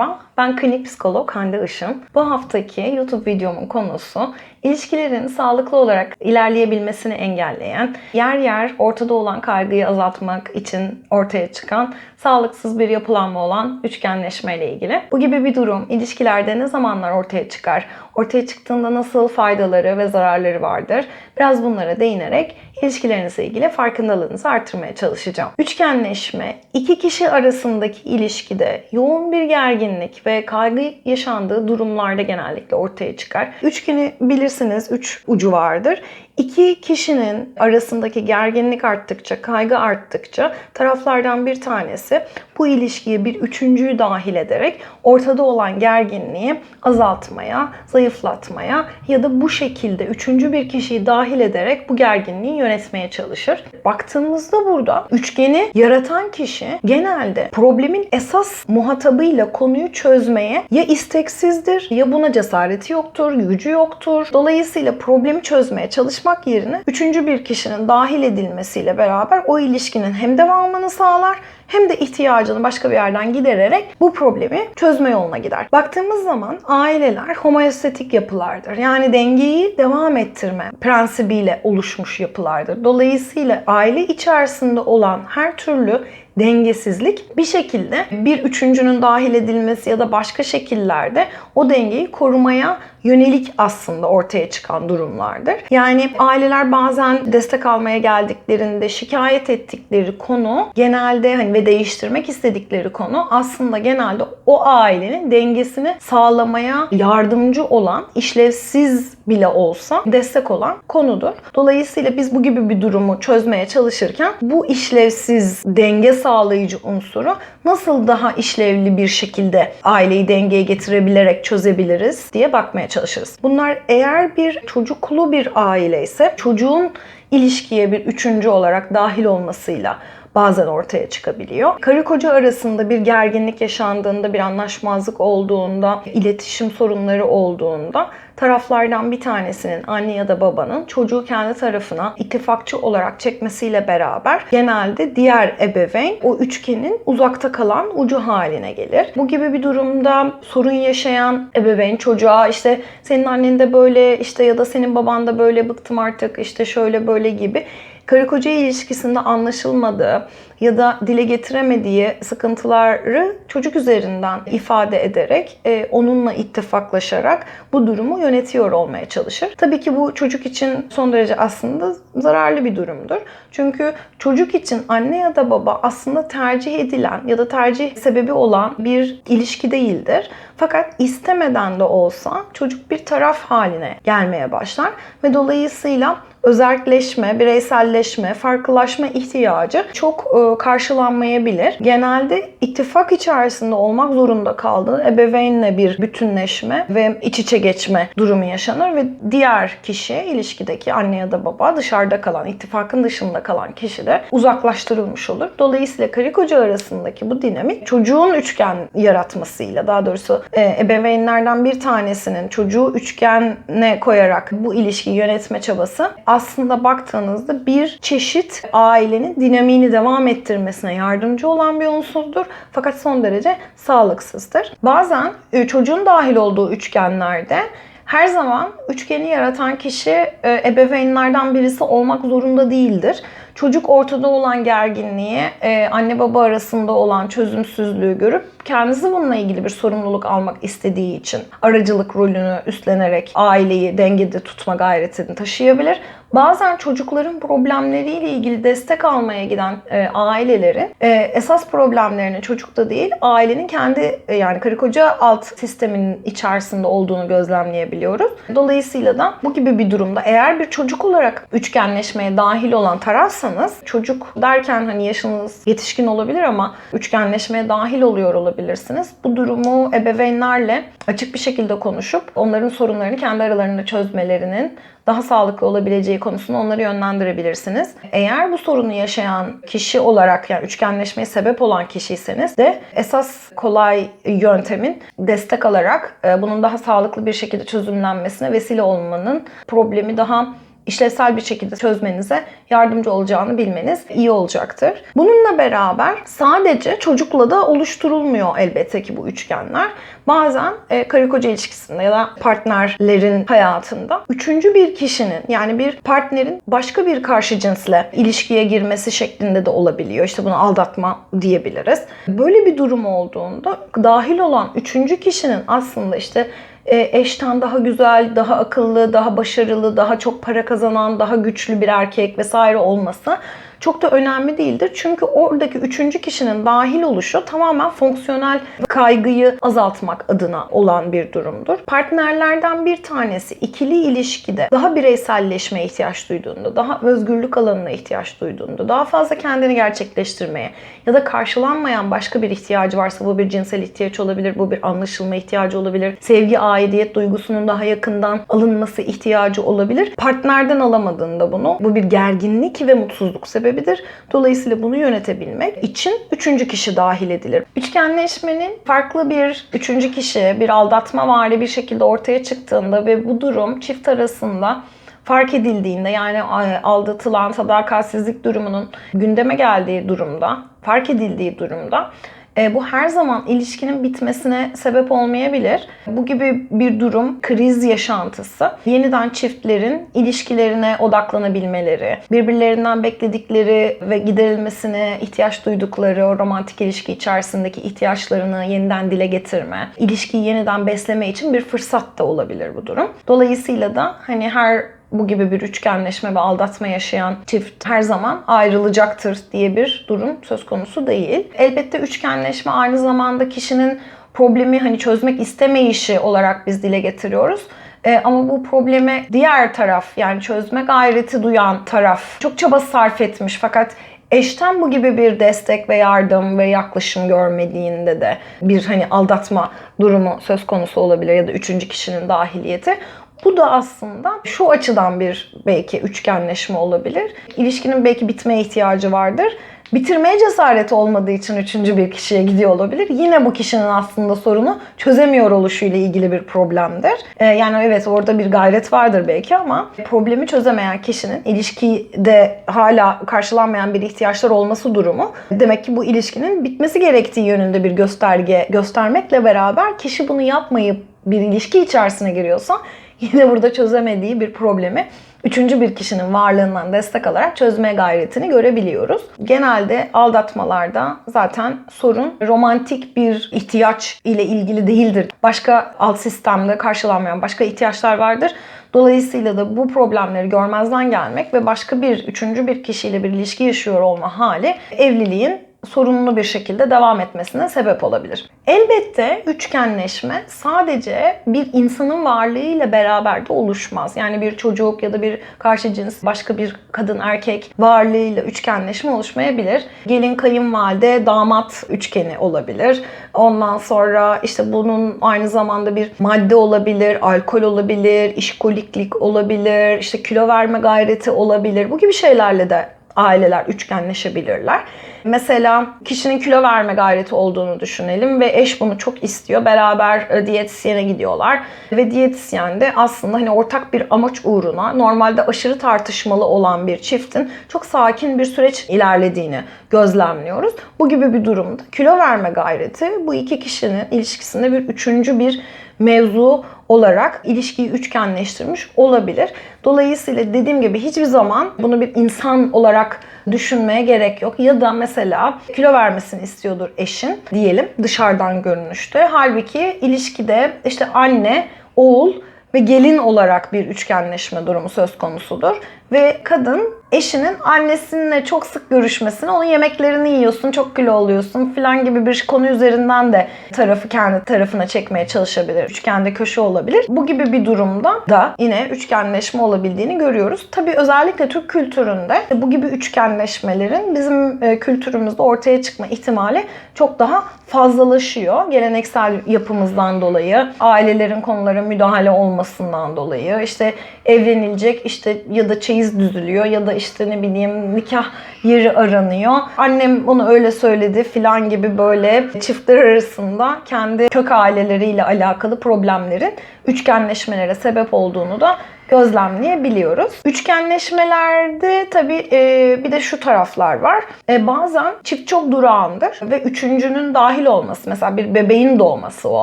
Merhaba, ben klinik psikolog Hande Işın. Bu haftaki YouTube videomun konusu ilişkilerin sağlıklı olarak ilerleyebilmesini engelleyen, yer yer ortada olan kaygıyı azaltmak için ortaya çıkan sağlıksız bir yapılanma olan üçgenleşme ile ilgili. Bu gibi bir durum ilişkilerde ne zamanlar ortaya çıkar? Ortaya çıktığında nasıl faydaları ve zararları vardır? Biraz bunlara değinerek ilişkilerinizle ilgili farkındalığınızı artırmaya çalışacağım. Üçgenleşme iki kişi arasındaki ilişkide yoğun bir gerginlik ve kaygı yaşandığı durumlarda genellikle ortaya çıkar. Üçgeni bilirsiniz, üç ucu vardır. İki kişinin arasındaki gerginlik arttıkça, kaygı arttıkça taraflardan bir tanesi bu ilişkiye bir üçüncüyü dahil ederek ortada olan gerginliği azaltmaya, zayıflatmaya ya da bu şekilde üçüncü bir kişiyi dahil ederek bu gerginliği yönetmeye çalışır. Baktığımızda burada üçgeni yaratan kişi genelde problemin esas muhatabıyla konuyu çözmeye ya isteksizdir ya buna cesareti yoktur, gücü yoktur. Dolayısıyla problemi çözmeye çalışmak yerine üçüncü bir kişinin dahil edilmesiyle beraber o ilişkinin hem devamını sağlar hem de ihtiyacını başka bir yerden gidererek bu problemi çözme yoluna gider. Baktığımız zaman aileler homoestetik yapılardır. Yani dengeyi devam ettirme prensibiyle oluşmuş yapılardır. Dolayısıyla aile içerisinde olan her türlü dengesizlik bir şekilde bir üçüncünün dahil edilmesi ya da başka şekillerde o dengeyi korumaya yönelik aslında ortaya çıkan durumlardır. Yani aileler bazen destek almaya geldiklerinde şikayet ettikleri konu genelde hani ve değiştirmek istedikleri konu aslında genelde o ailenin dengesini sağlamaya yardımcı olan, işlevsiz bile olsa destek olan konudur. Dolayısıyla biz bu gibi bir durumu çözmeye çalışırken bu işlevsiz denge sağlayıcı unsuru nasıl daha işlevli bir şekilde aileyi dengeye getirebilerek çözebiliriz diye bakmaya çalışırız. Bunlar eğer bir çocuklu bir aile ise çocuğun ilişkiye bir üçüncü olarak dahil olmasıyla bazen ortaya çıkabiliyor. Karı koca arasında bir gerginlik yaşandığında, bir anlaşmazlık olduğunda, iletişim sorunları olduğunda taraflardan bir tanesinin anne ya da babanın çocuğu kendi tarafına ittifakçı olarak çekmesiyle beraber genelde diğer ebeveyn o üçgenin uzakta kalan ucu haline gelir. Bu gibi bir durumda sorun yaşayan ebeveyn çocuğa işte senin annen de böyle işte ya da senin baban da böyle bıktım artık işte şöyle böyle gibi karı koca ilişkisinde anlaşılmadığı ya da dile getiremediği sıkıntıları çocuk üzerinden ifade ederek e, onunla ittifaklaşarak bu durumu yönetiyor olmaya çalışır. Tabii ki bu çocuk için son derece aslında zararlı bir durumdur. Çünkü çocuk için anne ya da baba aslında tercih edilen ya da tercih sebebi olan bir ilişki değildir. Fakat istemeden de olsa çocuk bir taraf haline gelmeye başlar ve dolayısıyla özelleşme, bireyselleşme, farklılaşma ihtiyacı çok e, karşılanmayabilir. Genelde ittifak içerisinde olmak zorunda kaldığı ebeveynle bir bütünleşme ve iç içe geçme durumu yaşanır ve diğer kişi ilişkideki anne ya da baba dışarıda kalan, ittifakın dışında kalan kişi de uzaklaştırılmış olur. Dolayısıyla karı koca arasındaki bu dinamik çocuğun üçgen yaratmasıyla daha doğrusu e, ebeveynlerden bir tanesinin çocuğu üçgene koyarak bu ilişkiyi yönetme çabası aslında baktığınızda bir çeşit ailenin dinamiğini devam ettirmesine yardımcı olan bir unsurdur. Fakat son derece sağlıksızdır. Bazen e, çocuğun dahil olduğu üçgenlerde her zaman üçgeni yaratan kişi e, ebeveynlerden birisi olmak zorunda değildir. Çocuk ortada olan gerginliği, e, anne baba arasında olan çözümsüzlüğü görüp kendisi bununla ilgili bir sorumluluk almak istediği için aracılık rolünü üstlenerek aileyi dengede tutma gayretini taşıyabilir. Bazen çocukların problemleriyle ilgili destek almaya giden e, ailelerin e, esas problemlerini çocukta değil ailenin kendi e, yani karı koca alt sisteminin içerisinde olduğunu gözlemleyebiliyoruz. Dolayısıyla da bu gibi bir durumda eğer bir çocuk olarak üçgenleşmeye dahil olan tarafsanız çocuk derken hani yaşınız yetişkin olabilir ama üçgenleşmeye dahil oluyor olabilirsiniz. Bu durumu ebeveynlerle açık bir şekilde konuşup onların sorunlarını kendi aralarında çözmelerinin daha sağlıklı olabileceği konusunda onları yönlendirebilirsiniz. Eğer bu sorunu yaşayan kişi olarak yani üçgenleşmeye sebep olan kişiyseniz de esas kolay yöntemin destek alarak e, bunun daha sağlıklı bir şekilde çözümlenmesine vesile olmanın problemi daha işlevsel bir şekilde çözmenize yardımcı olacağını bilmeniz iyi olacaktır. Bununla beraber sadece çocukla da oluşturulmuyor elbette ki bu üçgenler. Bazen e, karı koca ilişkisinde ya da partnerlerin hayatında üçüncü bir kişinin yani bir partnerin başka bir karşı cinsle ilişkiye girmesi şeklinde de olabiliyor. İşte bunu aldatma diyebiliriz. Böyle bir durum olduğunda dahil olan üçüncü kişinin aslında işte e, eşten daha güzel, daha akıllı, daha başarılı, daha çok para kazanan, daha güçlü bir erkek vesaire olması çok da önemli değildir. Çünkü oradaki üçüncü kişinin dahil oluşu tamamen fonksiyonel kaygıyı azaltmak adına olan bir durumdur. Partnerlerden bir tanesi ikili ilişkide daha bireyselleşmeye ihtiyaç duyduğunda, daha özgürlük alanına ihtiyaç duyduğunda, daha fazla kendini gerçekleştirmeye ya da karşılanmayan başka bir ihtiyacı varsa bu bir cinsel ihtiyaç olabilir, bu bir anlaşılma ihtiyacı olabilir, sevgi, aidiyet duygusunun daha yakından alınması ihtiyacı olabilir. Partnerden alamadığında bunu bu bir gerginlik ve mutsuzluk sebebidir. Dolayısıyla bunu yönetebilmek için üçüncü kişi dahil edilir. Üçgenleşmenin farklı bir üçüncü kişi, bir aldatma vari bir şekilde ortaya çıktığında ve bu durum çift arasında fark edildiğinde yani aldatılan sadakatsizlik durumunun gündeme geldiği durumda, fark edildiği durumda e, bu her zaman ilişkinin bitmesine sebep olmayabilir. Bu gibi bir durum kriz yaşantısı yeniden çiftlerin ilişkilerine odaklanabilmeleri, birbirlerinden bekledikleri ve giderilmesine ihtiyaç duydukları o romantik ilişki içerisindeki ihtiyaçlarını yeniden dile getirme, ilişkiyi yeniden besleme için bir fırsat da olabilir bu durum. Dolayısıyla da hani her bu gibi bir üçgenleşme ve aldatma yaşayan çift her zaman ayrılacaktır diye bir durum söz konusu değil. Elbette üçgenleşme aynı zamanda kişinin problemi hani çözmek istemeyişi olarak biz dile getiriyoruz. E, ama bu probleme diğer taraf yani çözme gayreti duyan taraf çok çaba sarf etmiş fakat eşten bu gibi bir destek ve yardım ve yaklaşım görmediğinde de bir hani aldatma durumu söz konusu olabilir ya da üçüncü kişinin dahiliyeti. Bu da aslında şu açıdan bir belki üçgenleşme olabilir. İlişkinin belki bitmeye ihtiyacı vardır. Bitirmeye cesareti olmadığı için üçüncü bir kişiye gidiyor olabilir. Yine bu kişinin aslında sorunu çözemiyor oluşuyla ilgili bir problemdir. Ee, yani evet orada bir gayret vardır belki ama problemi çözemeyen kişinin ilişkide hala karşılanmayan bir ihtiyaçlar olması durumu demek ki bu ilişkinin bitmesi gerektiği yönünde bir gösterge göstermekle beraber kişi bunu yapmayıp bir ilişki içerisine giriyorsa yine burada çözemediği bir problemi üçüncü bir kişinin varlığından destek alarak çözme gayretini görebiliyoruz. Genelde aldatmalarda zaten sorun romantik bir ihtiyaç ile ilgili değildir. Başka alt sistemde karşılanmayan başka ihtiyaçlar vardır. Dolayısıyla da bu problemleri görmezden gelmek ve başka bir, üçüncü bir kişiyle bir ilişki yaşıyor olma hali evliliğin sorunlu bir şekilde devam etmesine sebep olabilir. Elbette üçgenleşme sadece bir insanın varlığıyla beraber de oluşmaz. Yani bir çocuk ya da bir karşı cins başka bir kadın erkek varlığıyla üçgenleşme oluşmayabilir. Gelin kayınvalide damat üçgeni olabilir. Ondan sonra işte bunun aynı zamanda bir madde olabilir, alkol olabilir, işkoliklik olabilir, işte kilo verme gayreti olabilir. Bu gibi şeylerle de aileler üçgenleşebilirler. Mesela kişinin kilo verme gayreti olduğunu düşünelim ve eş bunu çok istiyor. Beraber e, diyetisyene gidiyorlar ve diyetisyen de aslında hani ortak bir amaç uğruna normalde aşırı tartışmalı olan bir çiftin çok sakin bir süreç ilerlediğini gözlemliyoruz. Bu gibi bir durumda kilo verme gayreti bu iki kişinin ilişkisinde bir üçüncü bir mevzu olarak ilişkiyi üçgenleştirmiş olabilir. Dolayısıyla dediğim gibi hiçbir zaman bunu bir insan olarak düşünmeye gerek yok. Ya da mesela kilo vermesini istiyordur eşin diyelim dışarıdan görünüşte. Halbuki ilişkide işte anne, oğul ve gelin olarak bir üçgenleşme durumu söz konusudur. Ve kadın eşinin annesinle çok sık görüşmesini, onun yemeklerini yiyorsun, çok kilo oluyorsun falan gibi bir konu üzerinden de tarafı kendi tarafına çekmeye çalışabilir. Üçgende köşe olabilir. Bu gibi bir durumda da yine üçgenleşme olabildiğini görüyoruz. Tabii özellikle Türk kültüründe bu gibi üçgenleşmelerin bizim e, kültürümüzde ortaya çıkma ihtimali çok daha fazlalaşıyor. Geleneksel yapımızdan dolayı, ailelerin konulara müdahale olmasından dolayı, işte evlenilecek işte ya da çeyiz düzülüyor ya da işte ne bileyim nikah yeri aranıyor. Annem onu öyle söyledi filan gibi böyle çiftler arasında kendi kök aileleriyle alakalı problemlerin üçgenleşmelere sebep olduğunu da gözlemleyebiliyoruz. Üçgenleşmelerde tabii e, bir de şu taraflar var. E, bazen çift çok durağandır ve üçüncünün dahil olması, mesela bir bebeğin doğması o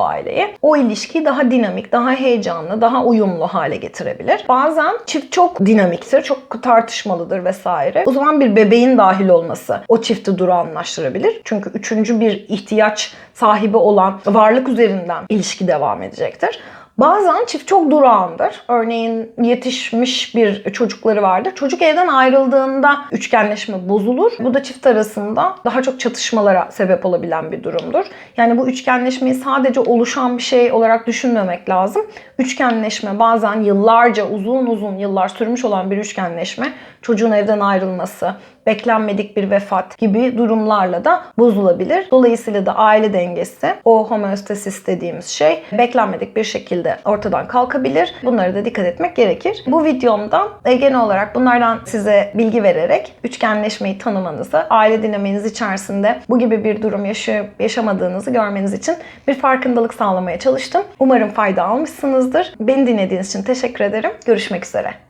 aileye, o ilişkiyi daha dinamik, daha heyecanlı, daha uyumlu hale getirebilir. Bazen çift çok dinamiktir, çok tartışmalıdır vesaire. O zaman bir bebeğin dahil olması o çifti durağanlaştırabilir. Çünkü üçüncü bir ihtiyaç sahibi olan varlık üzerinden ilişki devam edecektir. Bazen çift çok durağandır. Örneğin yetişmiş bir çocukları vardır. Çocuk evden ayrıldığında üçgenleşme bozulur. Bu da çift arasında daha çok çatışmalara sebep olabilen bir durumdur. Yani bu üçgenleşmeyi sadece oluşan bir şey olarak düşünmemek lazım. Üçgenleşme bazen yıllarca uzun uzun yıllar sürmüş olan bir üçgenleşme çocuğun evden ayrılması, beklenmedik bir vefat gibi durumlarla da bozulabilir. Dolayısıyla da aile dengesi, o homeostasis dediğimiz şey beklenmedik bir şekilde ortadan kalkabilir. Bunlara da dikkat etmek gerekir. Bu videomda e, genel olarak bunlardan size bilgi vererek üçgenleşmeyi tanımanızı, aile dinamiğiniz içerisinde bu gibi bir durum yaşayıp yaşamadığınızı görmeniz için bir farkındalık sağlamaya çalıştım. Umarım fayda almışsınızdır. Beni dinlediğiniz için teşekkür ederim. Görüşmek üzere.